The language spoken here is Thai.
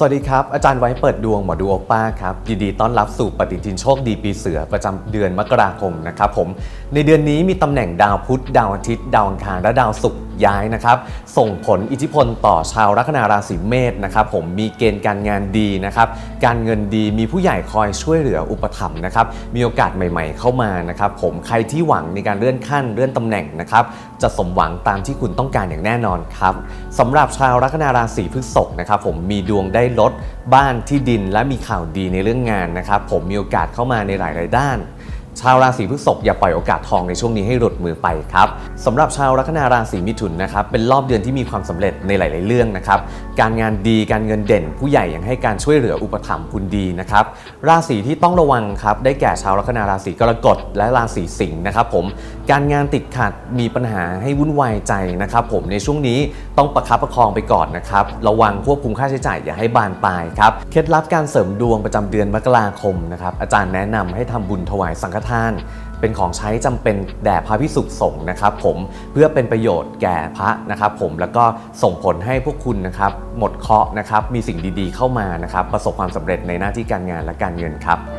สวัสดีครับ อาจารย์ไว้เปิดดวงหมอดูโอป้าครับยินดีต้อนรับสู่ปฏิทินโชคดีปีเสือประจำเดือนมกราคมนะครับผมในเดือนนี้มีตำแหน่งดาวพุธดาวอาทิตย์ ดาวอังคารและดาวศุกร์ ย้ายนะครับ ส่งผลอิทธิพลต่อชาวลัคนาราศีเมษนะครับ ผมมีเกณฑ์การงานดีนะครับ การเงินดีมีผู้ใหญ่คอยช่วยเหลืออุปถัมภ์นะครับ มีโอกาสใหม่ ๆ เข้ามานะครับ ผมใครที่หวังในการเลื่อนขั้นเลื่อนตำแหน่งนะครับ จะสมหวังตามที่คุณต้องการอย่างแน่นอนครับสำหรับชาวลัคนาราศีพฤษภนะครับ ผมมีดวงได้ลดบ้านที่ดินและมีข่าวดีในเรื่องงานนะครับ ผมมีโอกาสเข้ามาในหลาย ๆ ด้านชาวราศีพฤษภอย่าปล่อยโอกาสทองในช่วงนี้ให้หลุดมือไปครับสำหรับชาวลัคนาราศีมิถุนนะครับเป็นรอบเดือนที่มีความสำเร็จในหลาย ๆ เรื่องนะครับการงานดีการเงินเด่น ผู้ใหญ่ยังให้การช่วยเหลืออุปถัมภ์คุณดีนะครับราศีที่ต้องระวังครับได้แก่ชาวลัคนาราศีกรกฎและราศีสิงห์นะครับผมการงานติดขัดมีปัญหาให้วุ่นวายใจนะครับผมในช่วงนี้ต้องประคับประคองไปก่อนนะครับระวังควบคุมค่าใช้จ่ายอย่าให้บานปลายครับเคล็ดลับการเสริมดวงประจำเดือนมกราคมนะครับอาจารย์แนะนำให้ทำบุญถวายสังฆทาน เป็นของใช้จำเป็นแด่พระพิสุสงฆ์นะครับ ผมเพื่อเป็นประโยชน์แก่พระนะครับ ผมแล้วก็ส่งผลให้พวกคุณนะครับ หมดเคราะห์นะครับ มีสิ่งดีๆเข้ามานะครับ ประสบความสำเร็จในหน้าที่การงานและการเงินครับ